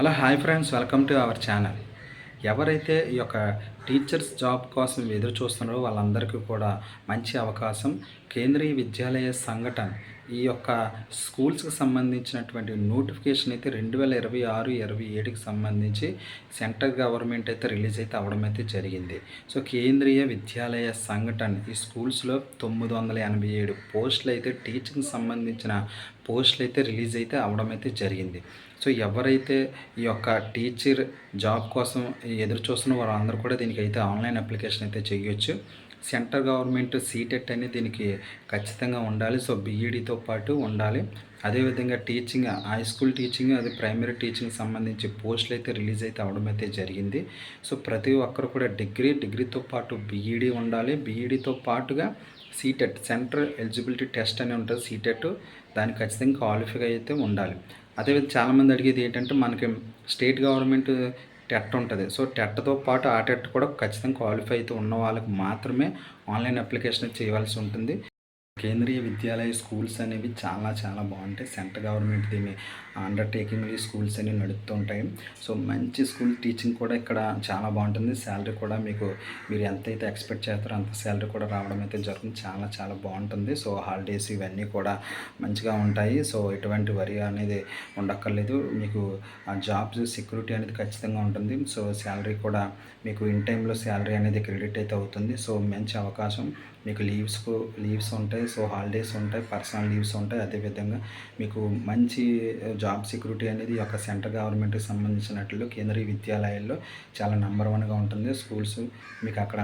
Hello hi friends welcome to our channel. ఎవరైతే ఈ యొక్క టీచర్స్ జాబ్ కోసం ఎదురు చూస్తున్నారో వాళ్ళందరికీ కూడా మంచి అవకాశం. కేంద్రీయ విద్యాలయ సంఘటన ఈ యొక్క స్కూల్స్కి సంబంధించినటువంటి నోటిఫికేషన్ అయితే రెండు వేల ఇరవై ఆరు ఇరవై ఏడుకి సంబంధించి సెంట్రల్ గవర్నమెంట్ అయితే రిలీజ్ అయితే అవ్వడం అయితే జరిగింది. సో కేంద్రీయ విద్యాలయ సంఘటన ఈ స్కూల్స్లో తొమ్మిది వందల ఎనభై ఏడు పోస్టులు అయితే టీచింగ్ సంబంధించిన పోస్టులు అయితే రిలీజ్ అయితే అవ్వడం అయితే జరిగింది. సో ఎవరైతే ఈ యొక్క టీచర్ జాబ్ కోసం ఎదురు చూస్తున్న వారందరూ కూడా దీనికి అయితే ఆన్లైన్ అప్లికేషన్ అయితే చేయొచ్చు. సెంట్రల్ గవర్నమెంట్ సీటెట్ అనేది దీనికి ఖచ్చితంగా ఉండాలి. సో బీఈడితో పాటు ఉండాలి. అదేవిధంగా టీచింగ్ హై స్కూల్ టీచింగ్ అది ప్రైమరీ టీచింగ్ సంబంధించి పోస్టులు అయితే రిలీజ్ అయితే అవడం అయితే జరిగింది. సో ప్రతి ఒక్కరు కూడా డిగ్రీ డిగ్రీతో పాటు బీఈడి ఉండాలి. బీఈడితో పాటుగా సీటెట్ సెంట్రల్ ఎలిజిబిలిటీ టెస్ట్ అని ఉంటుంది సీటెట్. దానికి ఖచ్చితంగా క్వాలిఫై అయితే ఉండాలి. అదేవిధంగా చాలామంది అడిగేది ఏంటంటే మనకి స్టేట్ గవర్నమెంట్ టెట్ ఉంటుంది. సో టెట్తో పాటు ఆ టెట్ కూడా ఖచ్చితంగా క్వాలిఫై అయితే ఉన్న వాళ్ళకి మాత్రమే ఆన్లైన్ అప్లికేషన్ చేయవలసి ఉంటుంది. కేంద్రీయ విద్యాలయ స్కూల్స్ అనేవి చాలా చాలా బాగుంటాయి. సెంట్రల్ గవర్నమెంట్ దీని అండర్టేకింగ్ ఈ స్కూల్స్ అనేవి నడుస్తుంటాయి సో మంచి స్కూల్ టీచింగ్ కూడా ఇక్కడ చాలా బాగుంటుంది. శాలరీ కూడా మీకు మీరు ఎంతైతే ఎక్స్పెక్ట్ చేస్తారో అంత శాలరీ కూడా రావడం అయితే జరుగుతుంది. చాలా చాలా బాగుంటుంది. సో హాలిడేస్ ఇవన్నీ కూడా మంచిగా ఉంటాయి. సో ఎటువంటి వరి అనేది ఉండక్కర్లేదు. మీకు ఆ జాబ్స్ సెక్యూరిటీ అనేది ఖచ్చితంగా ఉంటుంది. సో శాలరీ కూడా మీకు ఇన్ టైంలో శాలరీ అనేది క్రెడిట్ అయితే అవుతుంది. సో మంచి అవకాశం. మీకు లీవ్స్ లీవ్స్ ఉంటాయి సో హాలిడేస్ ఉంటాయి పర్సనల్ లీవ్స్ ఉంటాయి. అదేవిధంగా మీకు మంచి జాబ్ సెక్యూరిటీ అనేది ఒక సెంట్రల్ గవర్నమెంట్కి సంబంధించినట్లు కేంద్రీయ విద్యాలయాల్లో చాలా నెంబర్ వన్గా ఉంటుంది. స్కూల్స్ మీకు అక్కడ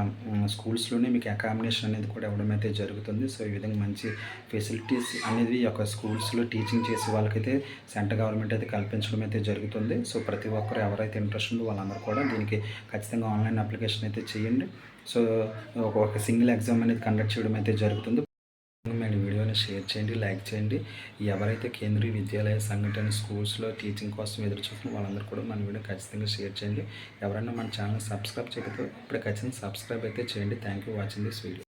స్కూల్స్లోనే మీకు అకామిడేషన్ అనేది కూడా ఇవ్వడం అయితే జరుగుతుంది. సో ఈ విధంగా మంచి ఫెసిలిటీస్ అనేది ఈ యొక్క స్కూల్స్లో టీచింగ్ చేసే వాళ్ళకైతే సెంట్రల్ గవర్నమెంట్ అయితే కల్పించడం అయితే జరుగుతుంది. సో ప్రతి ఒక్కరు ఎవరైతే ఇంట్రెస్ట్ ఉందో వాళ్ళందరూ కూడా దీనికి ఖచ్చితంగా ఆన్లైన్ అప్లికేషన్ అయితే చేయండి. సో ఒక సింగిల్ ఎగ్జామ్ అనేది కండక్ట్ చేయడం అయితే జరుగుతుంది. మీరు వీడియోని షేర్ చేయండి లైక్ చేయండి. ఎవరైతే కేంద్రీయ విద్యాలయ సంఘటన స్కూల్స్లో టీచింగ్ కోసం ఎదురు చూస్తున్న వాళ్ళందరూ కూడా మన వీడియో ఖచ్చితంగా షేర్ చేయండి. ఎవరైనా మన ఛానల్ సబ్స్క్రైబ్ చేయకపోతే ఇప్పుడు ఖచ్చితంగా సబ్స్క్రైబ్ అయితే చేయండి. Thank you watching this video.